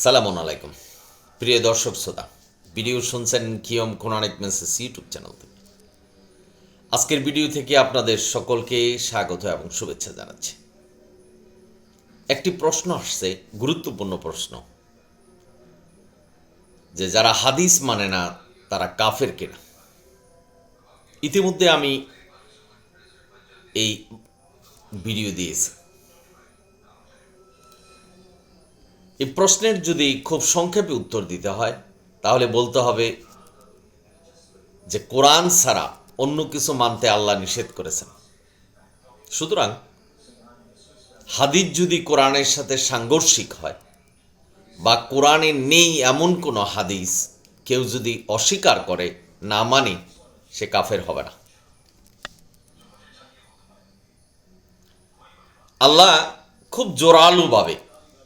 সালামুন আলাইকুম। প্রিয় দর্শক শ্রোতা, ভিডিও শুনছেন কিয়ম কোনানিক মেসেস ইউটিউব চ্যানেল থেকে আজকের ভিডিও থেকে আপনাদের সকলকে স্বাগত এবং শুভেচ্ছা জানাচ্ছি। একটি প্রশ্ন আসছে, গুরুত্বপূর্ণ প্রশ্ন। যে যারা হাদিস মানে না, তারা কাফের কেনা? ইতিমধ্যে আমি এই ভিডিও দিয়েছি। এই প্রশ্নের যদি খুব সংক্ষেপে উত্তর দিতে হয়, তাহলে বলতে হবে যে কোরআন ছাড়া অন্য কিছু মানতে আল্লাহ নিষেধ করেছেন। সুতরাং হাদিস যদি কোরআনের সাথে সাংঘর্ষিক হয় বা কোরআনে নেই এমন কোনো হাদিস কেউ যদি অস্বীকার করে না মানে সে কাফের হবে না। আল্লাহ খুব জোরালুভাবে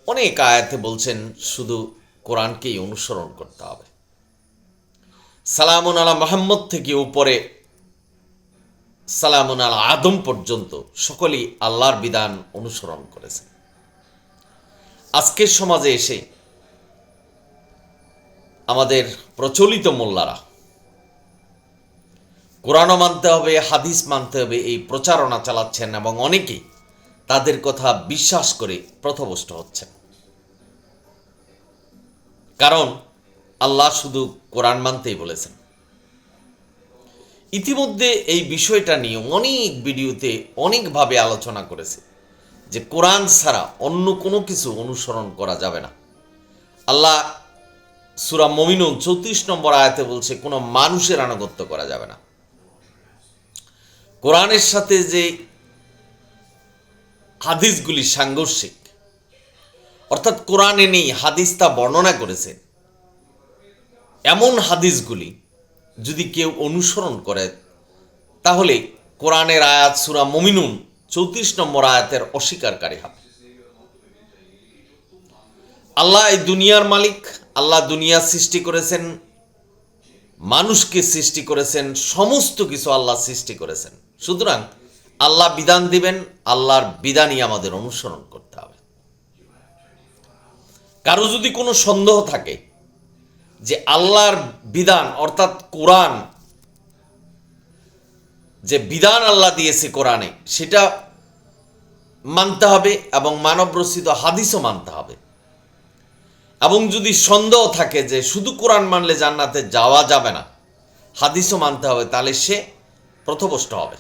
অনেক আয়াতে বলছেন শুধু কোরআনকেই অনুসরণ করতে হবে। সালামুন আলা মোহাম্মদ থেকে উপরে, সালামুন আলা আদম পর্যন্ত সকলেই আল্লাহর বিধান অনুসরণ করেছেন আজকের সমাজে এসে আমাদের প্রচলিত মোল্লারা, কোরআনও মানতে হবে, হাদিস মানতে হবে, এই প্রচারণা চালাচ্ছেন এবং অনেকেই তাদের কথা বিশ্বাস করে প্রথভষ্ট হচ্ছেন। কারণ আল্লাহ শুধু কোরআন মানতেই বলেছেন। ইতিমধ্যে এই বিষয়টা নিয়ে অনেক ভিডিওতে অনেকভাবে আলোচনা করেছে যে কোরআন ছাড়া অন্য কোনো কিছু অনুসরণ করা যাবে না। আল্লাহ সুরা মমিনুন চৌত্রিশ নম্বর আয়াতে বলছে, কোনো মানুষের আনুগত্য করা যাবে না। কোরআনের সাথে যে হাদিসগুলি সাংঘর্ষিক অর্থাৎ কোরআনে নেই, হাদিস তা বর্ণনা করেছেন এমন হাদিসগুলি যদি কেউ অনুসরণ করে, তাহলে কোরআনের আয়াত সুরা মমিনুন চৌত্রিশ নম্বর আয়াতের অস্বীকারী হবে। আল্লাহ এই দুনিয়ার মালিক, আল্লাহ দুনিয়া সৃষ্টি করেছেন, মানুষকে সৃষ্টি করেছেন, সমস্ত কিছু আল্লাহ সৃষ্টি করেছেন। সুতরাং আল্লাহ বিধান দিবেন, আল্লাহর বিধানই আমাদের অনুসরণ করতে হবে। কারও যদি কোনো সন্দেহ থাকে যে আল্লাহর বিধান, অর্থাৎ কোরআন, যে বিধান আল্লাহ দিয়েছে কোরআনে, সেটা মানতে হবে এবং মানব রচিত হাদিসও মানতে হবে। এবং যদি সন্দেহ থাকে যে শুধু কোরআন মানলে জান্নাতে যাওয়া যাবে না, হাদিসও মানতে হবে, তাহলে সে প্রথবষ্ট হবে।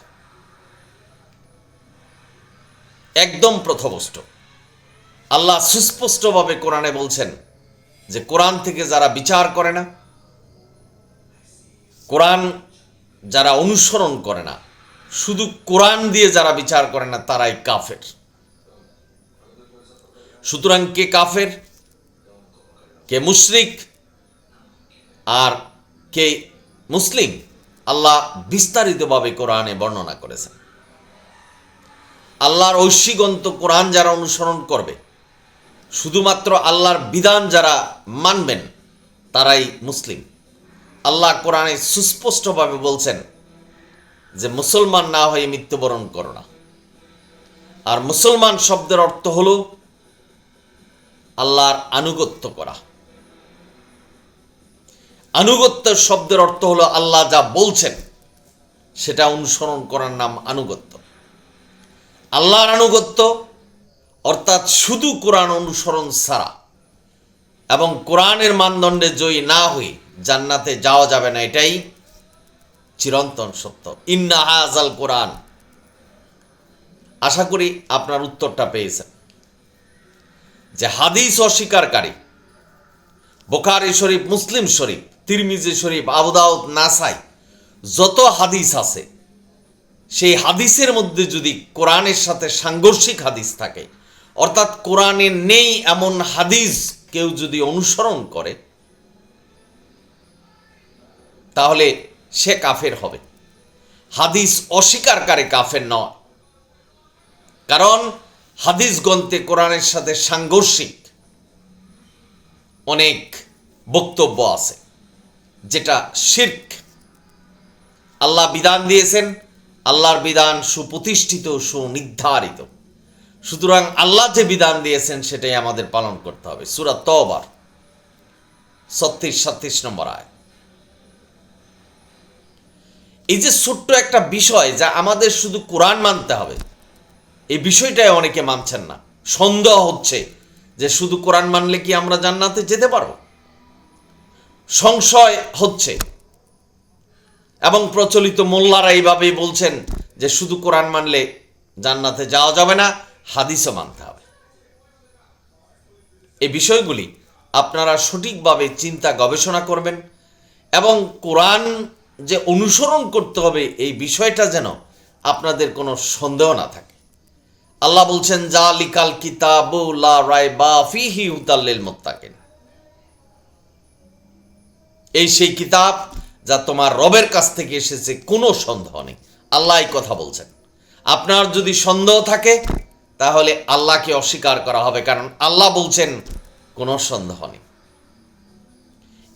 একদম প্রথবষ্ট আল্লাহ সুস্পষ্টভাবে কোরআনে বলছেন যে কোরআন থেকে যারা বিচার করে না, কোরআন যারা অনুসরণ করে না, শুধু কোরআন দিয়ে যারা বিচার করে না, তারাই কাফের। সুতরাং কে কাফের, কে মুশরিক আর কে মুসলিম, আল্লাহ বিস্তারিতভাবে কোরআনে বর্ণনা করেছেন। আল্লাহর ঐশিগন্ত কোরআন যারা অনুসরণ করবে শুধুমাত্র আল্লাহর বিধান যারা মানবেন, তারাই মুসলিম। আল্লাহ কোরআনে সুস্পষ্টভাবে বলছেন যে, মুসলমান না হয়ে মৃত্যুবরণ করো না। আর মুসলমান শব্দের অর্থ হল আল্লাহর আনুগত্য করা। আনুগত্য শব্দের অর্থ হলো আল্লাহ যা বলছেন, সেটা অনুসরণ করার নাম আনুগত্য। আল্লাহর আনুগত্য অর্থাৎ শুধু কোরআন অনুসরণ ছাড়া। এবং কোরআনের মানদণ্ডে জয়ী না হয়ে জান্নাতে যাওয়া যাবে না, এটাই চিরন্তন সত্য। ইন্না আজাল কোরআন। আশা করি আপনার উত্তরটা পেয়েছেন। যে হাদিস অস্বীকারী, বোখারি শরীফ, মুসলিম শরীফ, তিরমিজি শরীফ আবুদাউদ নাসাই, যত হাদিস আছে, সেই হাদিসের মধ্যে যদি কোরআনের সাথে সাংঘর্ষিক হাদিস থাকে অর্থাৎ কোরআনে নেই এমন হাদিস কেউ যদি অনুসরণ করে, তাহলে সে কাফের হবে। হাদিস অস্বীকারকারী কাফের নয়। কারণ হাদিস গ্রন্থে কোরআনের সাথে সাংঘর্ষিক অনেক বক্তব্য আছে, যেটা শির্ক। আল্লাহ বিধান দিয়েছেন, আল্লাহর বিধান সুপ্রতিষ্ঠিত সুনির্ধারিত। সুতরাং আল্লাহ যে বিধান দিয়েছেন, সেটাই আমাদের পালন করতে হবে। সুরাত তবার ছত্রিশ, সাতত্রিশ নম্বর আয়। এই যে ছোট্ট একটা বিষয় যা আমাদের শুধু কোরআন মানতে হবে, এই বিষয়টাই অনেকে মানছেন না। সন্দেহ হচ্ছে যে শুধু কোরআন মানলে কি আমরা জান্নাতে যেতে পারব? সংশয় হচ্ছে। এবং প্রচলিত মোল্লারা এইভাবেই বলছেন যে শুধু কোরআন মানলে জান্নাতে যাওয়া যাবে না হাদিসও মানতে হবে। এই বিষয়গুলি আপনারা সঠিকভাবে চিন্তা গবেষণা করবেন এবং কোরআন যে অনুসরণ করতে হবে এই বিষয়টা যেন আপনাদের কোনো সন্দেহ না থাকে। আল্লাহ বলছেন যা লিকাল কিতাব রায় বা ফিহি হুতাল্লিল মোত্তাকিন। এই সেই কিতাব যা তোমার রবের কাছ থেকে এসেছে, কোনো সন্দেহ নেই। আল্লাহ কথা বলছেন। আপনার যদি সন্দেহ থাকে তাহলে আল্লাহকে অস্বীকার করা হবে, কারণ আল্লাহ বলছেন, কোনো সন্দেহ নেই।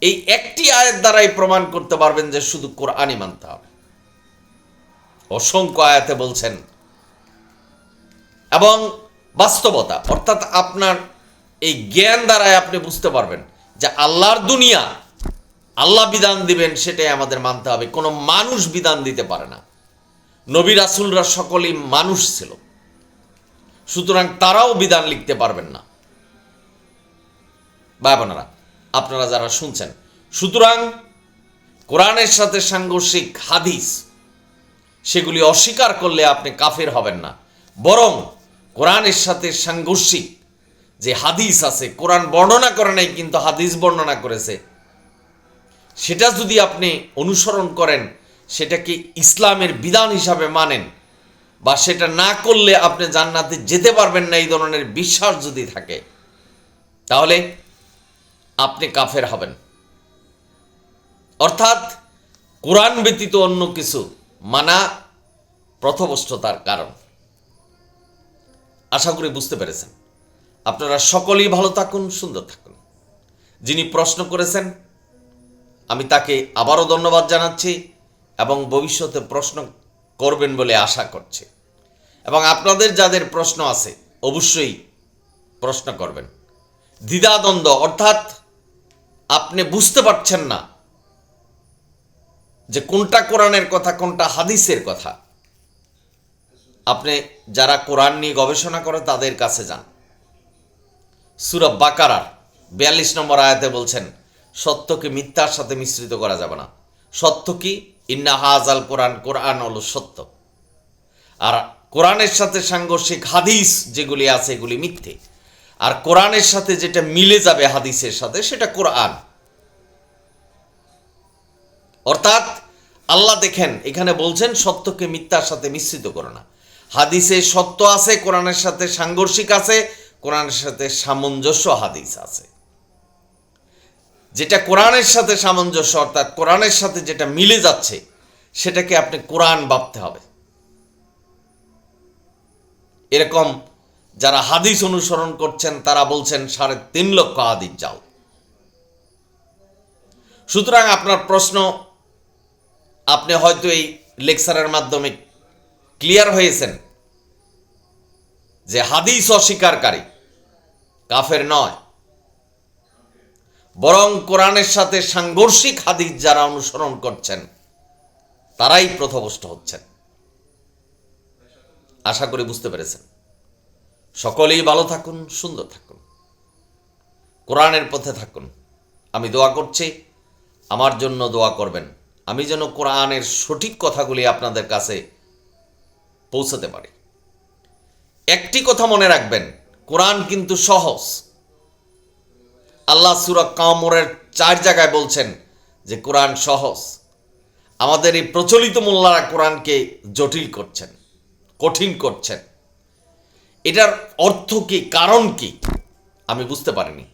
এই একটি আয়ের দ্বারাই প্রমাণ করতে পারবেন যে শুধু কোরআনই মানতে হবে। অসংখ্য আয়াতে বলছেন। এবং বাস্তবতা, অর্থাৎ আপনার এই জ্ঞান দ্বারাই আপনি বুঝতে পারবেন যে আল্লাহর দুনিয়া, আল্লাহ বিধান দিবেন, সেটাই আমাদের মানতে হবে। কোনো মানুষ বিধান দিতে পারে না। নবী রাসুলরা সকলেই মানুষ ছিল। সুতরাং তারাও বিধান লিখতে পারবেন না। ভাই বোনেরা, আপনারা যারা শুনছেন, সুতরাং কোরআনের সাথে সাংঘর্ষিক হাদিস, সেগুলি অস্বীকার করলে আপনি কাফের হবেন না। বরং কোরআনের সাথে সাংঘর্ষিক যে হাদিস আছে, কোরআন বর্ণনা করে নাই, কিন্তু হাদিস বর্ণনা করেছে, সেটা যদি আপনি অনুসরণ করেন, সেটাকে ইসলামের বিধান হিসাবে মানেন বা সেটা না করলে আপনি জান্নাতে যেতে পারবেন না, এই ধরনের বিশ্বাস যদি থাকে, তাহলে আপনি কাফের হবেন। অর্থাৎ কোরআন ব্যতীত অন্য কিছু মানা প্রথবস্ততার কারণ। আশা করি বুঝতে পেরেছেন। আপনারা সকলেই ভালো থাকুন, সুন্দর থাকুন। যিনি প্রশ্ন করেছেন, আমি তাকে আবারও ধন্যবাদ জানাচ্ছি এবং ভবিষ্যতে প্রশ্ন করবেন বলে আশা করছি। এবং আপনাদের যাদের প্রশ্ন আছে, অবশ্যই প্রশ্ন করবেন। দ্বিধাদ্বন্দ্ব, অর্থাৎ আপনি বুঝতে পারছেন না যে কোনটা কোরআনের কথা, কোনটা হাদিসের কথা। আপনি যারা কোরআন নিয়ে গবেষণা করে, তাদের কাছে যান। সুরব বাকারার বিয়াল্লিশ নম্বর আয়াতে বলছেন সত্যকে মিথ্যার সাথে মিশ্রিত করা যাবে না? সত্য কি ইন্না হাজ আল কোরআন কোরআন হলো সত্য। আর কোরআনের সাথে সাংঘর্ষিক হাদিস যেগুলি আছে এগুলি মিথ্যে। আর কোরআনের সাথে যেটা মিলে যাবে হাদিসের সাথে, সেটা কোরআন। অর্থাৎ আল্লাহ দেখেন, এখানে বলছেন, সত্যকে মিথ্যার সাথে মিশ্রিত করো না। হাদিসে সত্য আছে, কোরআনের সাথে সাংঘর্ষিক আছে, কোরআনের সাথে সামঞ্জস্য হাদিস আছে। যেটা কোরআনের সাথে সামঞ্জস্য, অর্থাৎ কোরআনের সাথে যেটা মিলে যাচ্ছে, সেটাকে আপনি কোরআন ভাবতে হবে। এরকম যারা হাদিস অনুসরণ করছেন, তারা বলছেন সাড়ে তিন লক্ষ হাদিস যাও। সুতরাং আপনার প্রশ্ন, আপনি হয়তো এই লেকচারের মাধ্যমে ক্লিয়ার হয়েছেন যে হাদিস অস্বীকারী, কাফের নয়। বরং কোরআনের সাথে সাংঘর্ষিক হাদিস যারা অনুসরণ করছেন, তারাই প্রথভষ্ট হচ্ছেন। আশা করি বুঝতে পেরেছেন। সকলেই ভালো থাকুন, সুন্দর থাকুন। কোরআনের পথে থাকুন। আমি দোয়া করছি, আমার জন্য দোয়া করবেন। আমি যেন কোরআনের সঠিক কথাগুলি আপনাদের কাছে পৌঁছাতে পারি। একটি কথা মনে রাখবেন, কোরআন কিন্তু সহজ। আল্লাহ সুরা কামরের চার জায়গায় বলছেন যে কোরআন সহজ। আমাদের এই প্রচলিত মোল্লারা কোরআনকে জটিল করছেন, কঠিন করছেন। এটার অর্থ কি, কারণ কি, আমি বুঝতে পারিনি।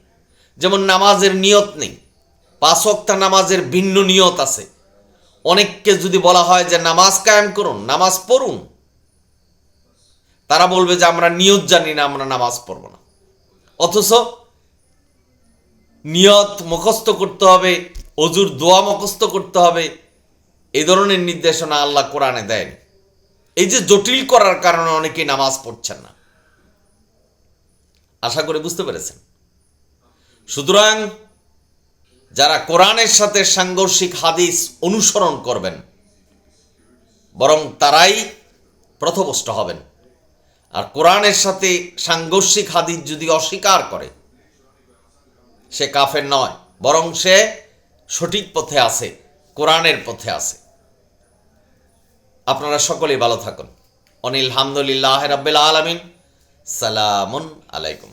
যেমন নামাজের নিয়ত নেই, পাঁচ নামাজের ভিন্ন নিয়ত আছে। অনেককে যদি বলা হয় যে নামাজ কায়েম করুন, নামাজ পড়ুন, তারা বলবে যে আমরা নিয়ত জানি না, আমরা নামাজ পড়ব না। অথচ নিয়ত মুখস্থ করতে হবে, অজুর দোয়া মুখস্থ করতে হবে। এই ধরনের নির্দেশনা আল্লাহ কোরআনে দেয়নি এই যে জটিল করার কারণে অনেকেই নামাজ পড়ছেন না। আশা করে বুঝতে পেরেছেন। সুতরাং যারা কোরআনের সাথে সাংঘর্ষিক হাদিস অনুসরণ করবেন, বরং তারাই প্রথমষ্ট হবেন। আর কোরআনের সাথে সাংঘর্ষিক হাদিস যদি অস্বীকার করে সে কাফের নয়, বরং সে সঠিক পথে আছে, কোরআনের পথে আছে। আপনারা সকলেই ভালো থাকুন। অনিল হামদুলিল্লাহ রাব্বিল আলমিন। সালামুন আলাইকুম।